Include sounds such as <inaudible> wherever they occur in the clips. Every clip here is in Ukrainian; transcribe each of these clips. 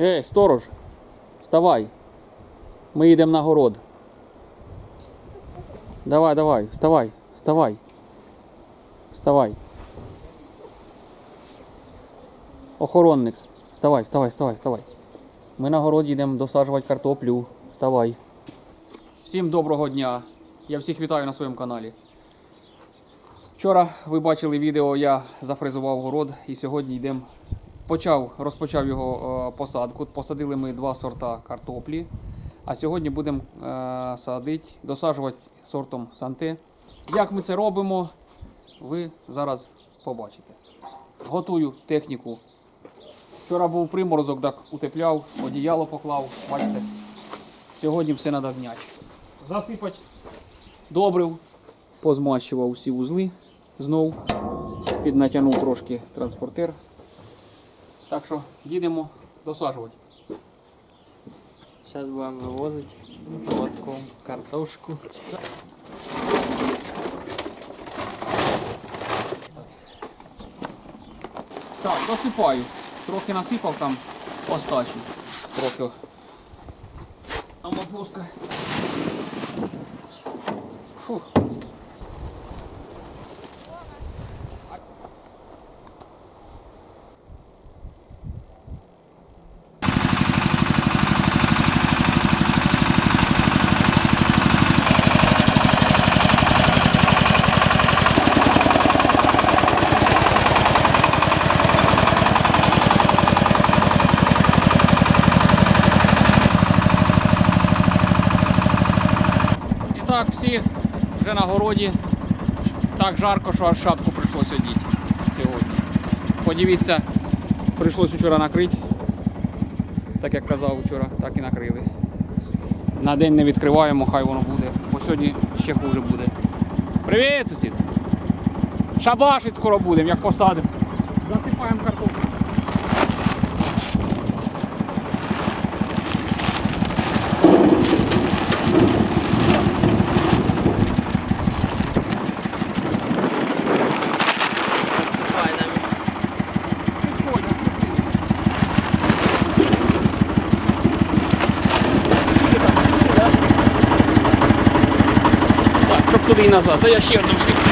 Ей, сторож, вставай. Ми йдемо на город. Давай, давай, вставай, вставай. Вставай. Охоронник. Вставай, вставай, вставай, вставай. Ми на городі йдемо досаджувати картоплю. Вставай. Всім доброго дня. Я всіх вітаю на своєму каналі. Вчора ви бачили відео, я зафрезував город і сьогодні йдемо. Почав, розпочав його е, посадку. Посадили ми два сорта картоплі. А сьогодні будемо е, садити, досаджувати сортом санте. Як ми це робимо, ви зараз побачите. Готую техніку. Вчора був приморозок, так утепляв, одіяло поклав. Бачите? Сьогодні все треба зняти. Засипати добрив, позмащував всі вузли знов, піднатягнув трошки транспортер. Так що їдемо досаджувати. Сейчас будем вывозить воском картошку. Так, досипаю. Трохи насипав там остачу. Трохи. А мотузка. Фух. І так, всі городі. Так жарко, що аж шапку прийшлося одіти сьогодні. Подивіться, прийшлось вчора накрити. Так як казав вчора, так і накрили. На день не відкриваємо, хай воно буде, бо сьогодні ще хуже буде. Привіт, сусід! Шабашить скоро будемо, як посадимо. Туди і назад. а я ще одну всіх.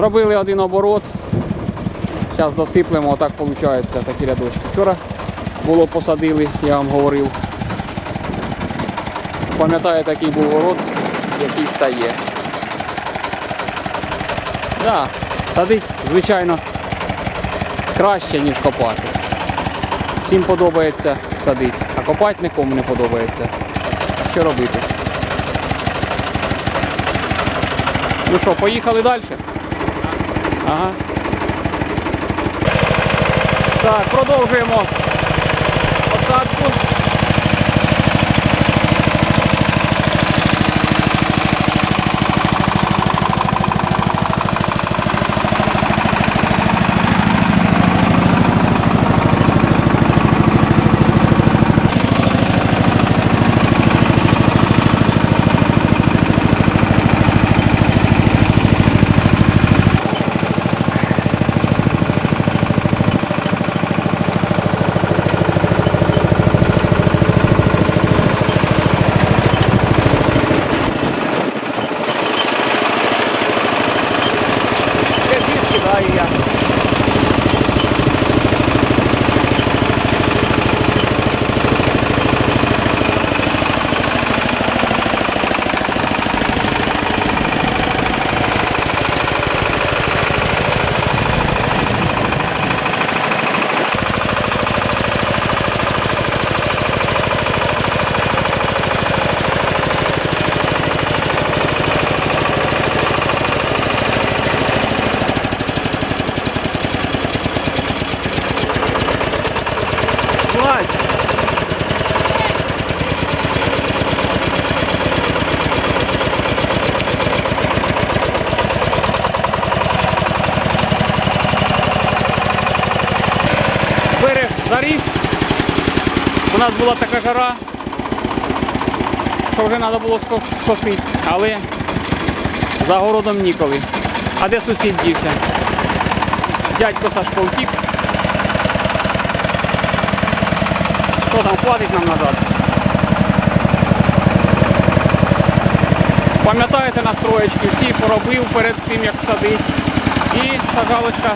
Зробили один оборот. Зараз досиплемо, отак виходить такі рядочки. Вчора було посадили, я вам говорив. Пам'ятаю, такий був город, який стає. Да, садить, звичайно, краще, ніж копати. Всім подобається садити, а копати нікому не подобається. Що робити? Ну що, поїхали далі? Ага. Так, продовжуємо посадку. Нас була така жара, що вже треба було скосити, але за городом ніколи. А де сусід дівся? Дядько Сашко втік. Що там хватить нам назад? Пам'ятаєте настроєчки, всі поробив перед тим, як садить. І сажалочка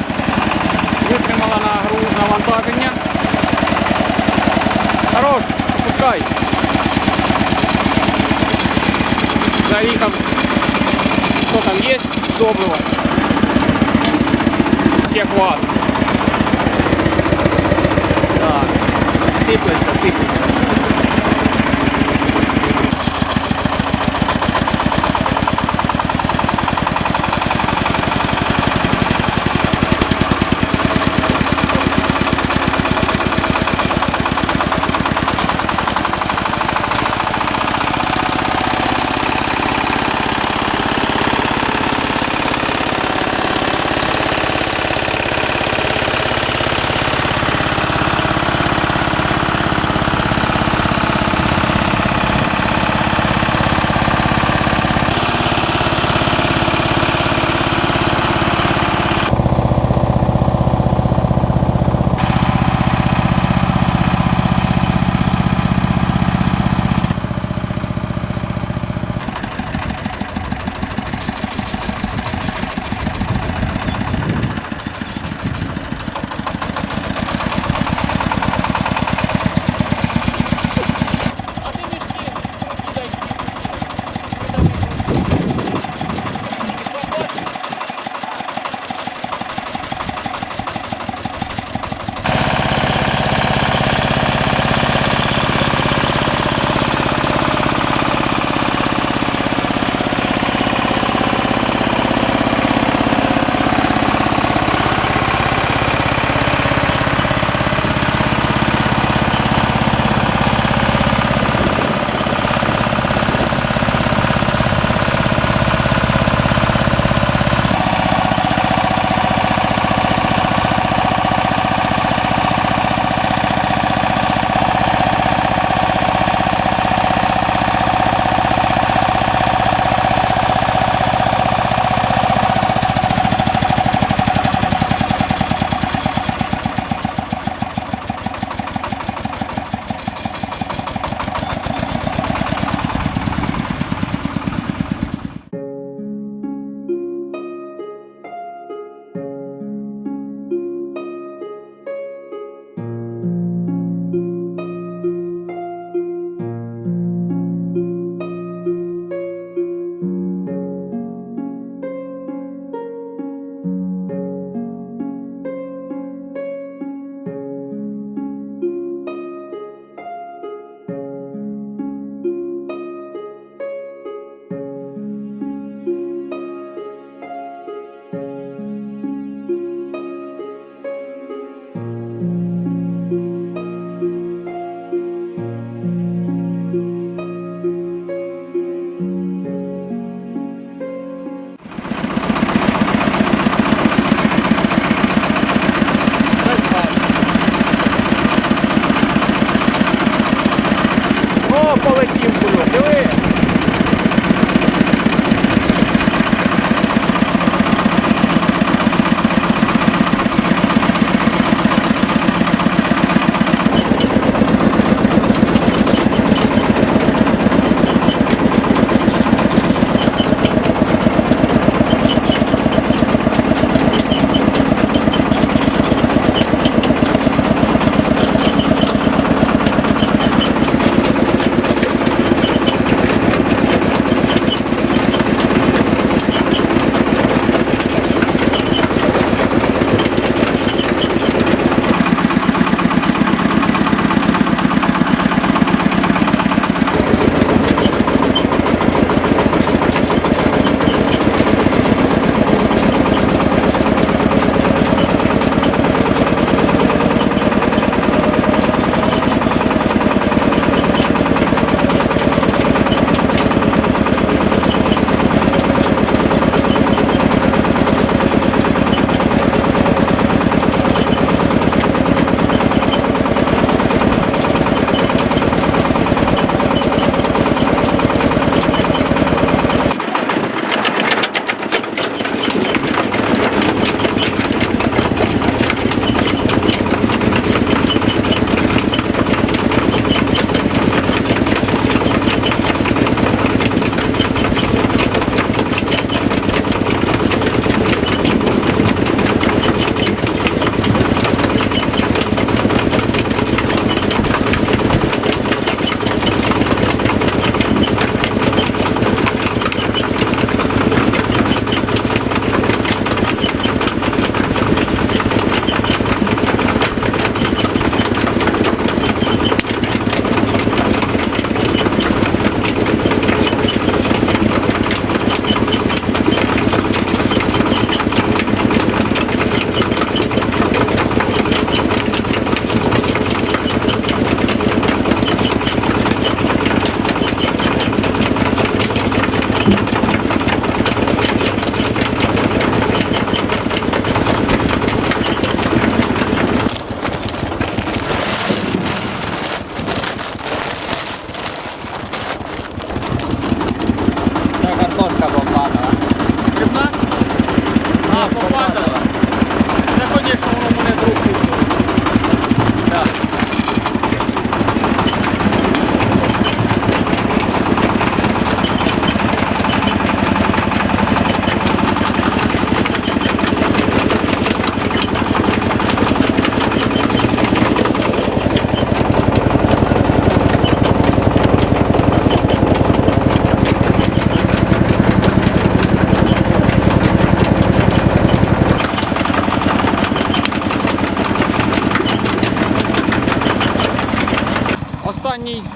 витримала на гру навантаження. Хорош, опускай. Заїхав. Що там є? Доброго. Ще хват. Так. Сиплеться, сиплеться.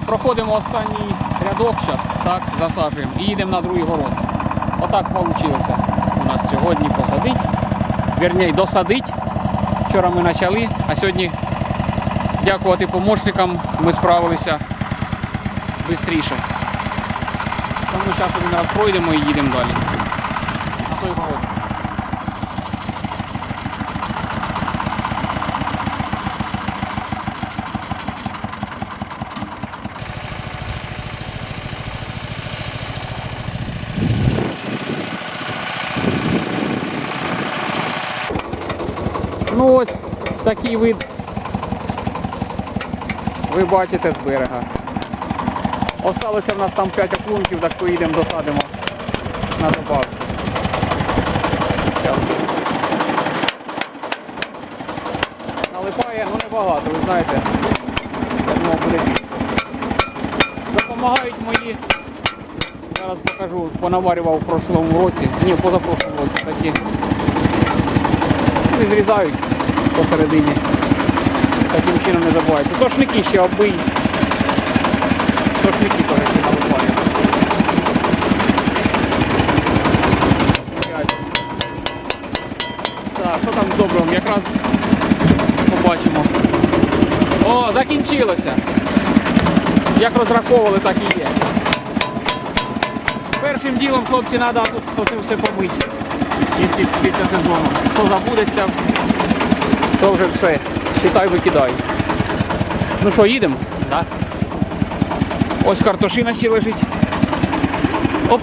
Проходимо останній рядок зараз, так, засаджуємо і їдемо на другий город. Отак вийшло у нас сьогодні посадить. Вірніше, досадить. Вчора ми почали, а сьогодні, дякувати помощникам, ми справилися швидше. Тому зараз один раз пройдемо і їдемо далі. На той город. Ну ось такий вид. Ви бачите з берега. Осталося в нас там 5 оклунків, так поїдемо досадимо на добавці. Налипає, ну небагато, ви знаєте. Я думав, буде більше. Допомагають мої. Зараз покажу, понаварював в прошлому році. Ні, в позапрошлому році такі. Вони зрізають посередині. Таким чином не забувається. Сошники ще оббий. Сошники теж ще налипають. Ось. Так, що там з добривом? Якраз побачимо. О, закінчилося. Як розраховували, так і є. Першим ділом, хлопці, треба тут все помити. Якщо після сезону. Хто забудеться, то вже все. Считай, викидай. Ну що, їдемо? Так. Ось картошина ще лежить. Оп.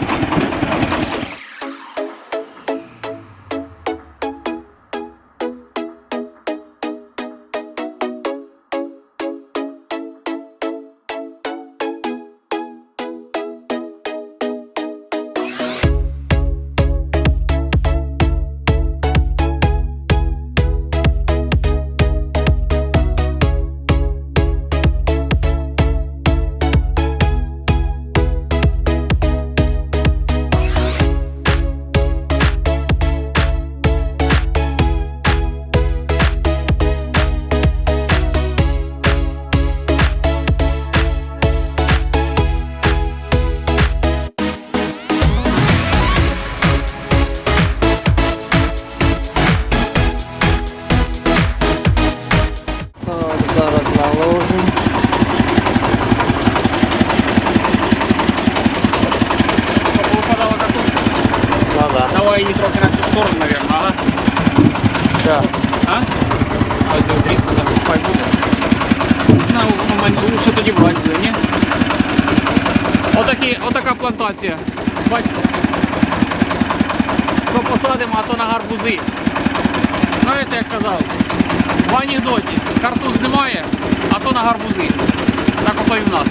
Отака плантація. Бачите? Що посадимо, а то на гарбузи. Знаєте, як казав? В анекдоті. Картуз немає, а то на гарбузи. Так ото і в нас.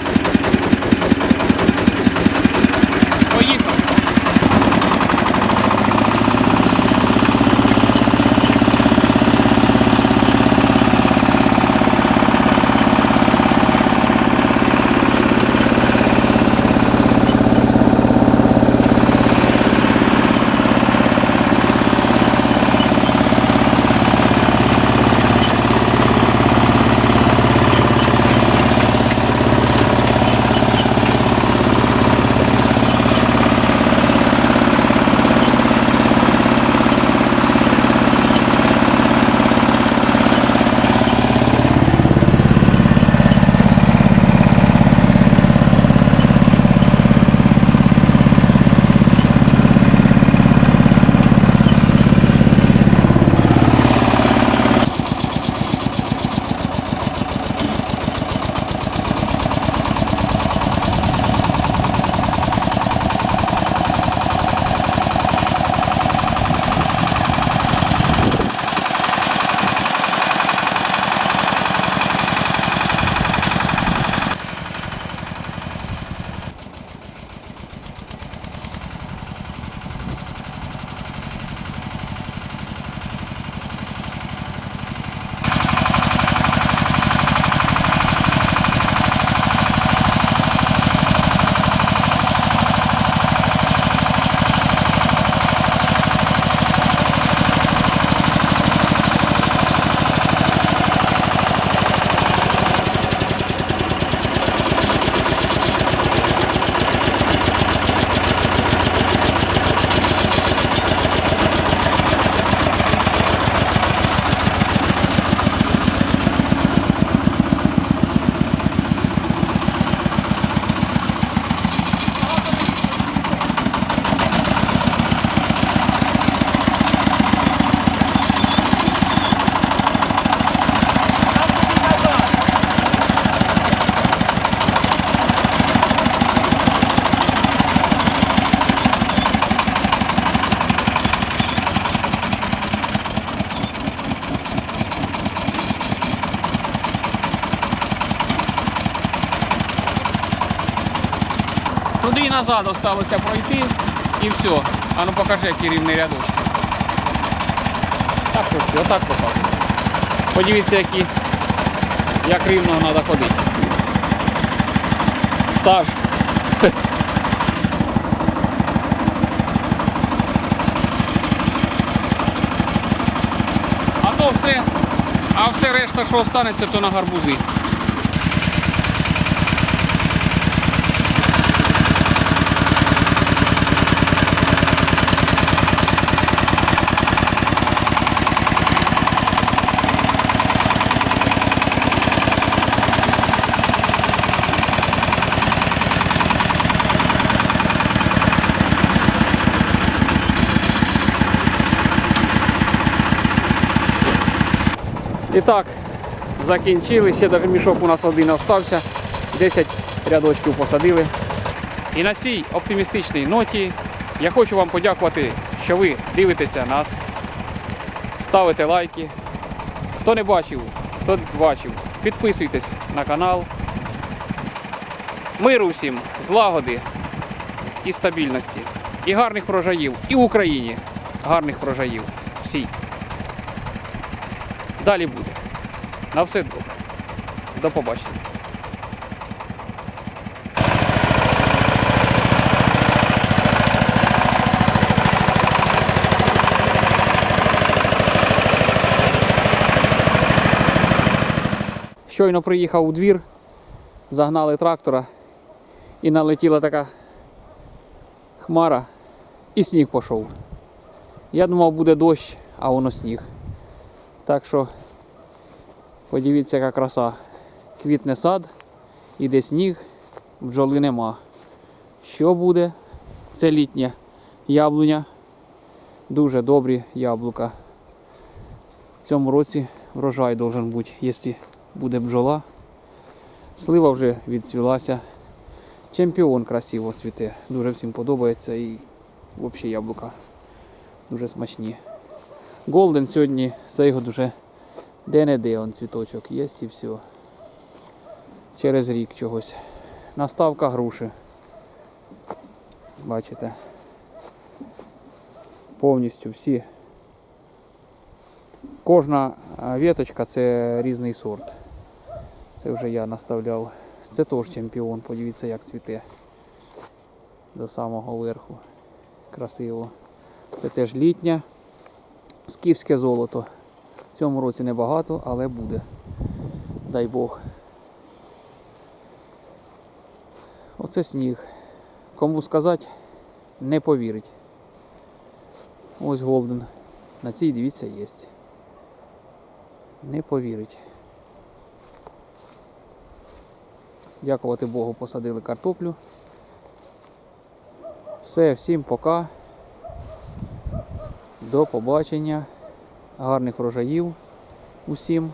Поїхав. Назад осталося пройти і все. А ну покажи, який рівний рядочок. Так трошки, отак покажу. Подивіться, які, як рівно треба ходити. Стаж. <laughs> А то все, а все решта, що останеться, то на гарбузи. І так, закінчили. Ще навіть мішок у нас один остався. 10 рядочків посадили. І на цій оптимістичній ноті я хочу вам подякувати, що ви дивитеся нас, ставите лайки. Хто не бачив, хто бачив, підписуйтесь на канал. Миру всім, злагоди і стабільності. І гарних врожаїв. І в Україні гарних врожаїв. Всій. Далі буде. На все добре. До побачення. Щойно приїхав у двір, загнали трактора і налетіла така хмара, і сніг пішов. Я думав, буде дощ, а воно сніг. Так що подивіться, яка краса. Квітне сад, іде сніг, бджоли нема. Що буде? Це літня яблуня. Дуже добрі яблука. В цьому році врожай должен бути, якщо буде бджола. Слива вже відцвілася. Чемпіон красиво цвіте. Дуже всім подобається і взагалі яблука дуже смачні. Голден сьогодні це його дуже де-не-де он цвіточок є і все. Через рік чогось. Наставка груші. Бачите. Повністю всі. Кожна веточка це різний сорт. Це вже я наставляв. Це теж чемпіон, подивіться як цвіте. До самого верху. Красиво. Це теж літня. Скіфське золото. В цьому році небагато, але буде. Дай Бог. Оце сніг. Кому сказати, не повірить. Ось Голден. На цій дивіться є. Не повірить. Дякувати Богу, посадили картоплю. Все, всім пока. До побачення. Гарних врожаїв усім.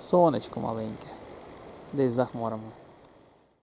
Сонечко маленьке. Десь за хмарами.